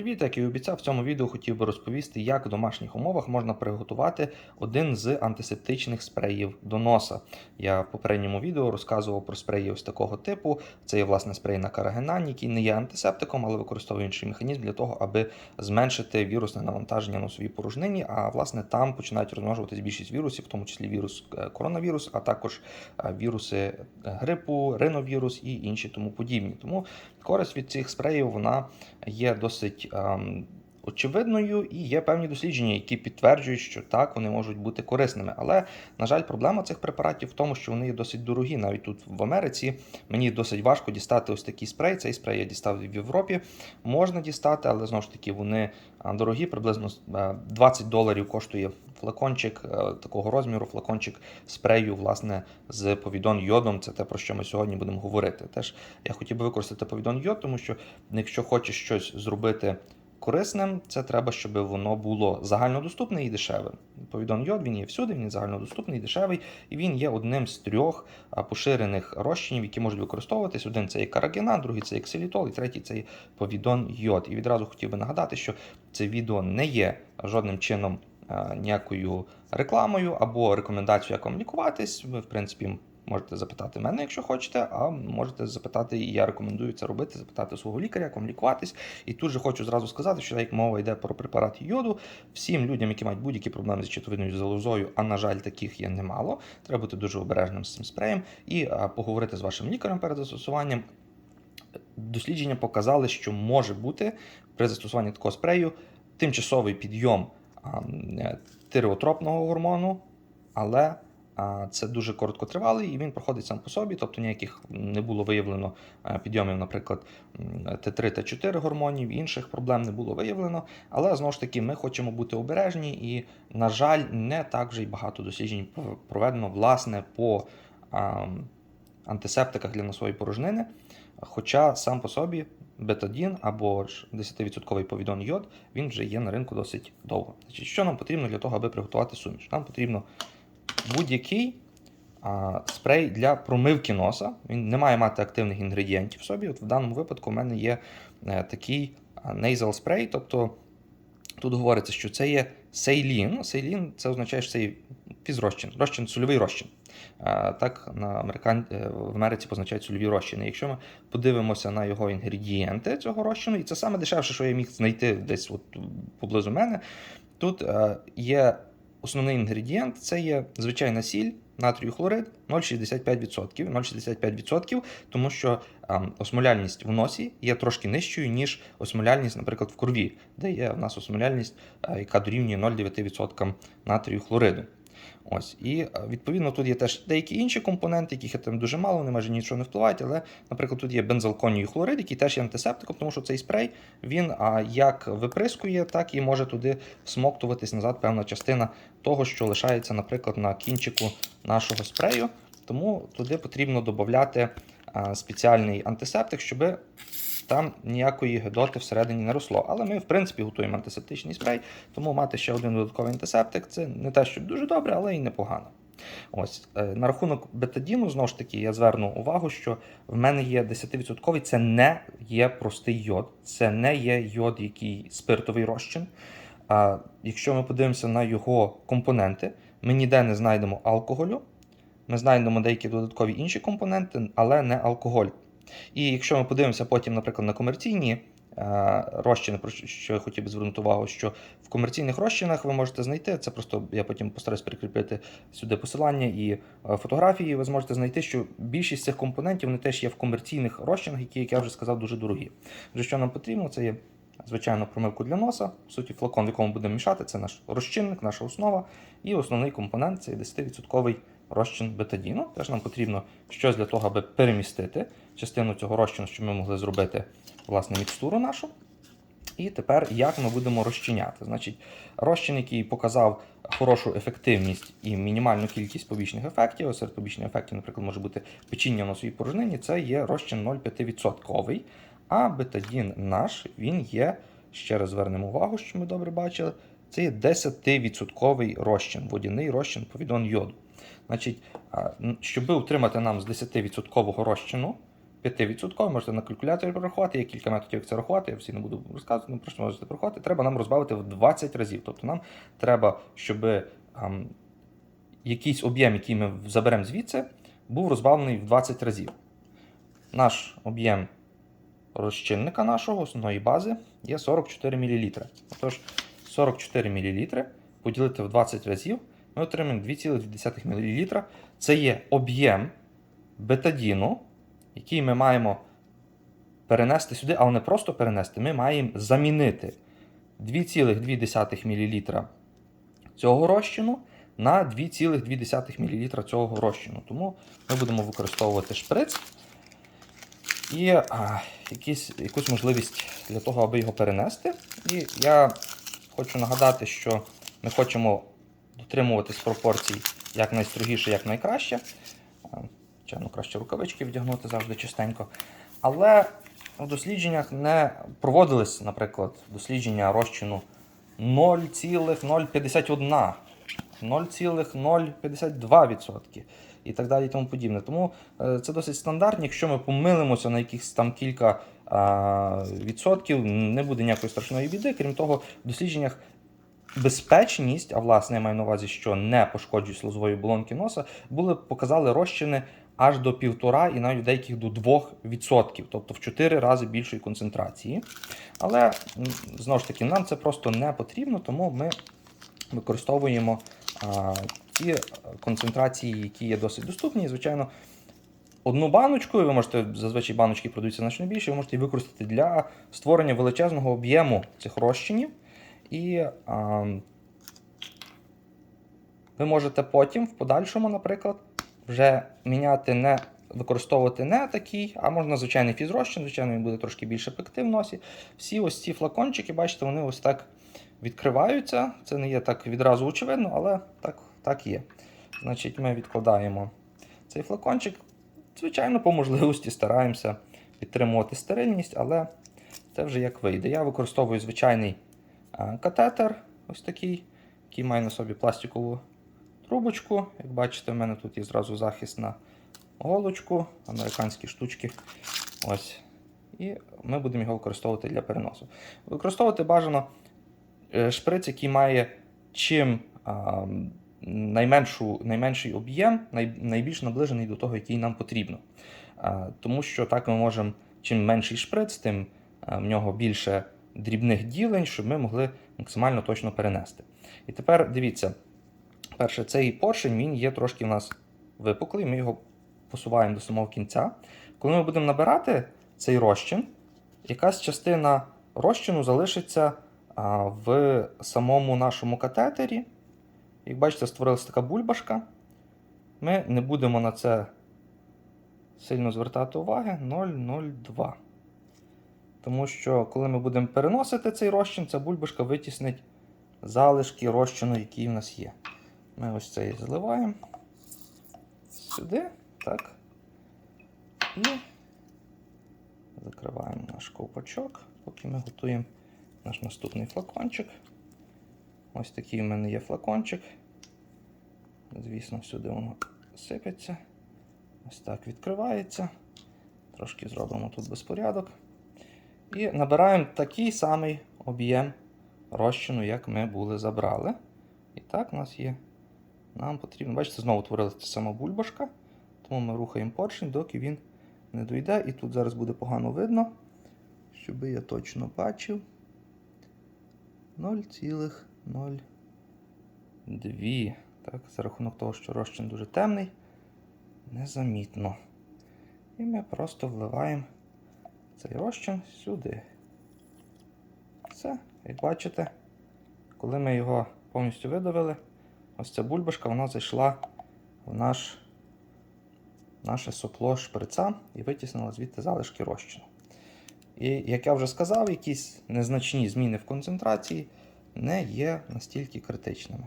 Привіт, як і обіцяв, в цьому відео хотів би розповісти, як в домашніх умовах можна приготувати один з антисептичних спреїв до носа. Я в попередньому відео розказував про спреї ось такого типу. Це є власне спрей на карагенань, який не є антисептиком, але використовує інший механізм для того, аби зменшити вірусне навантаження на носовій порожнині. А власне там починають розмножуватись більшість вірусів, в тому числі вірус е, коронавірус, а також е, віруси грипу, риновірус і інші тому подібні. Тому користь від цих спреїв вона є досить um, очевидною, і є певні дослідження, які підтверджують, що так вони можуть бути корисними. Але, на жаль, проблема цих препаратів в тому, що вони є досить дорогі. Навіть тут в Америці мені досить важко дістати ось такий спрей. Цей спрей я дістав в Європі. Можна дістати, але знову ж таки вони дорогі, приблизно е, 20 доларів коштує флакончик е, такого розміру, флакончик спрею, власне, з повідон йодом. Це те, про що ми сьогодні будемо говорити. Теж я хотів би використати повідон йод, тому що якщо хочеш щось зробити корисним, це треба, щоб воно було загальнодоступне і дешеве. Повідон йод він є всюди, він є загальнодоступний і дешевий, і він є одним з трьох поширених розчинів, які можуть використовуватись. Один це є карагенан, другий це є ксилітол, і третій це є повідон йод. І відразу хотів би нагадати, що це відео не є жодним чином ніякою рекламою або рекомендацією, як вам лікуватись. Ви, в принципі, Можете запитати мене, якщо хочете, а можете запитати, і я рекомендую це робити, запитати свого лікаря, як вам лікуватись. І тут же хочу зразу сказати, що як мова йде про препарат йоду, всім людям, які мають будь-які проблеми з щитовидною залозою, а на жаль, таких є немало. Треба бути дуже обережним з цим спреєм і поговорити з вашим лікарем перед застосуванням. Дослідження показали, що може бути при застосуванні такого спрею тимчасовий підйом е, тиреотропного гормону, але Це дуже короткотривалий і він проходить сам по собі, тобто ніяких не було виявлено е, підйомів, наприклад, Т3, Т4 гормонів, інших проблем не було виявлено. Але знову ж таки, ми хочемо бути обережні, і, на жаль, не так вже й багато досліджень проведено власне по антисептиках для носової порожнини. Хоча сам по собі бетадін або ж 10% повідон йод він вже є на ринку досить довго. Значить, Що нам потрібно для того, аби приготувати суміш? Нам потрібно будь-який спрей для промивки носа. Він не має мати активних інгредієнтів в собі. От В даному випадку в мене є е, такий nasal spray, тобто тут говориться, що це є сейлін. Сейлін це означає, що це є фізрозчин, розчин, сольовий розчин. Так на Американ... е, в Америці позначають сольові розчини. Якщо ми подивимося на його інгредієнти цього розчину, і це саме дешевше, що я міг знайти десь от поблизу мене, тут е, є Основний інгредієнт це є звичайна сіль, натрію хлорид 0,65%. 0,65%, тому що ем, осмоляльність в носі є трошки нижчою, ніж осмоляльність, наприклад, в крові, де є в нас осмоляльність, е, яка дорівнює 0,9% натрію хлориду. Ось, І е, відповідно тут є теж деякі інші компоненти, яких є там дуже мало, вони майже нічого не впливають. Але, наприклад, тут є бензалконій хлорид, який теж є антисептиком, тому що цей спрей він а, як виприскує, так і може туди всмоктуватись назад певна частина того, що лишається, наприклад, на кінчику нашого спрею. Тому туди потрібно додати спеціальний антисептик, щоб там ніякої гидоти всередині не росло. Але ми, в принципі, готуємо антисептичний спрей, тому мати ще один додатковий антисептик це не те, що дуже добре, але й непогано. Ось е, На рахунок бетадіну, знову ж таки, я зверну увагу, що в мене є 10%, це не є простий йод, це не є йод, який спиртовий розчин. А якщо ми подивимося на його компоненти, ми ніде не знайдемо алкоголю, ми знайдемо деякі додаткові інші компоненти, але не алкоголь. І якщо ми подивимося потім, наприклад, на комерційні е, розчини, про що я хотів би звернути увагу, що в комерційних розчинах ви можете знайти, це просто я потім постараюсь прикріпити сюди посилання і е, фотографії, ви зможете знайти, що більшість цих компонентів вони теж є в комерційних розчинах, які, як я вже сказав, дуже дорогі. Вже що нам потрібно, це є. Звичайно, промивку для носа, в суті, флакон, в якому будемо мішати, це наш розчинник, наша основа. І основний компонент це 10% розчин бетадіну. Теж нам потрібно щось для того, аби перемістити частину цього розчину, щоб ми могли зробити власне мікстуру нашу. І тепер як ми будемо розчиняти? Значить, розчин, який показав хорошу ефективність і мінімальну кількість побічних ефектів. Серед побічних ефектів, наприклад, може бути печіння в носовій порожнині, це є розчин 0,5%. А бетадін наш, він є, ще раз звернемо увагу, що ми добре бачили, це є 10% розчин, водяний розчин повідон йоду. Значить, щоб утримати нам з 10% розчину 5%, можете на калькуляторі порахувати, є кілька методів, як це рахувати, я всі не буду розказувати, ну, просто можете порахувати. Треба нам розбавити в 20 разів. Тобто нам треба, щоб ем, якийсь об'єм, який ми заберемо звідси, був розбавлений в 20 разів. Наш об'єм розчинника нашого основної бази є 44 мл. Отож, 44 мл поділити в 20 разів, ми отримаємо 2,2 мл. Це є об'єм бетадіну, який ми маємо перенести сюди, але не просто перенести, ми маємо замінити 2,2 мл цього розчину на 2,2 мл цього розчину. Тому ми будемо використовувати шприц і а, якісь, якусь можливість для того, аби його перенести. І я хочу нагадати, що ми хочемо дотримуватись пропорцій як найстрогіше, як найкраще. А, Звичайно, краще рукавички вдягнути завжди чистенько. Але в дослідженнях не проводились, наприклад, дослідження розчину 0,051, 0,052% і так далі і тому подібне. Тому е, це досить стандартно. Якщо ми помилимося на якихось там кілька а, відсотків, не буде ніякої страшної біди. Крім того, в дослідженнях безпечність, а власне я маю на увазі, що не пошкоджують слозової оболонки носа, були показали розчини аж до 1,5 і навіть деяких до 2%, тобто в 4 рази більшої концентрації. Але знову ж таки, нам це просто не потрібно, тому ми використовуємо ті концентрації, які є досить доступні. І, звичайно, одну баночку, ви можете зазвичай баночки продаються значно більше, ви можете її використати для створення величезного об'єму цих розчинів. І а, ви можете потім, в подальшому, наприклад, вже міняти не використовувати не такий, а можна звичайний фізрозчин, звичайно, він буде трошки більше пекти в носі. Всі ось ці флакончики, бачите, вони ось так відкриваються. Це не є так відразу очевидно, але так, так є. Значить, ми відкладаємо цей флакончик. Звичайно, по можливості стараємося підтримувати стерильність, але це вже як вийде. Я використовую звичайний катетер, ось такий, який має на собі пластикову трубочку. Як бачите, в мене тут є зразу захист на голочку, американські штучки. Ось. І ми будемо його використовувати для переносу. Використовувати бажано шприц, який має чим найменшу, найменший об'єм, най, найбільш наближений до того, який нам потрібно. Тому що так ми можемо, чим менший шприц, тим в нього більше дрібних ділень, щоб ми могли максимально точно перенести. І тепер дивіться, перше, цей поршень він є трошки в нас випуклий, ми його посуваємо до самого кінця. Коли ми будемо набирати цей розчин, якась частина розчину залишиться в самому нашому катетері. Як бачите, створилася така бульбашка. Ми не будемо на це сильно звертати уваги 0,02. Тому що, коли ми будемо переносити цей розчин, ця бульбашка витіснить залишки розчину, який в нас є. Ми ось цей зливаємо сюди, так. І закриваємо наш ковпачок, поки ми готуємо наш наступний флакончик. Ось такий в мене є флакончик. Звісно, сюди воно сипеться. Ось так відкривається. Трошки зробимо тут безпорядок. І набираємо такий самий об'єм розчину, як ми були забрали. І так у нас є. Нам потрібно, бачите, знову утворилася сама бульбашка. Тому ми рухаємо поршень, доки він не дойде. І тут зараз буде погано видно, щоб я точно бачив. 0,02. Так, За рахунок того, що розчин дуже темний, незамітно. І ми просто вливаємо цей розчин сюди. Все, як бачите, коли ми його повністю видавили, ось ця бульбашка вона зайшла в наш, наше сопло шприца і витіснила звідти залишки розчину. І, як я вже сказав, якісь незначні зміни в концентрації не є настільки критичними.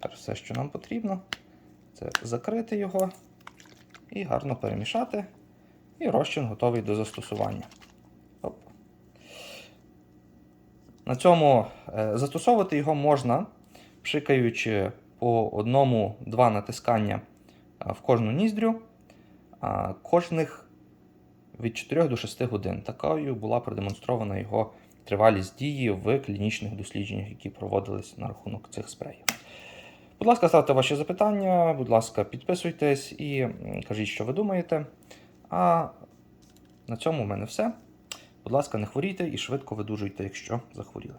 Тепер все, що нам потрібно, це закрити його і гарно перемішати. І розчин готовий до застосування. Оп. На цьому е, застосовувати його можна, пшикаючи по одному-два натискання е, в кожну ніздрю. Кожних від 4 до 6 годин. Такою була продемонстрована його тривалість дії в клінічних дослідженнях, які проводились на рахунок цих спреїв. Будь ласка, ставте ваші запитання, будь ласка, підписуйтесь і кажіть, що ви думаєте. А на цьому в мене все. Будь ласка, не хворійте і швидко видужуйте, якщо захворіли.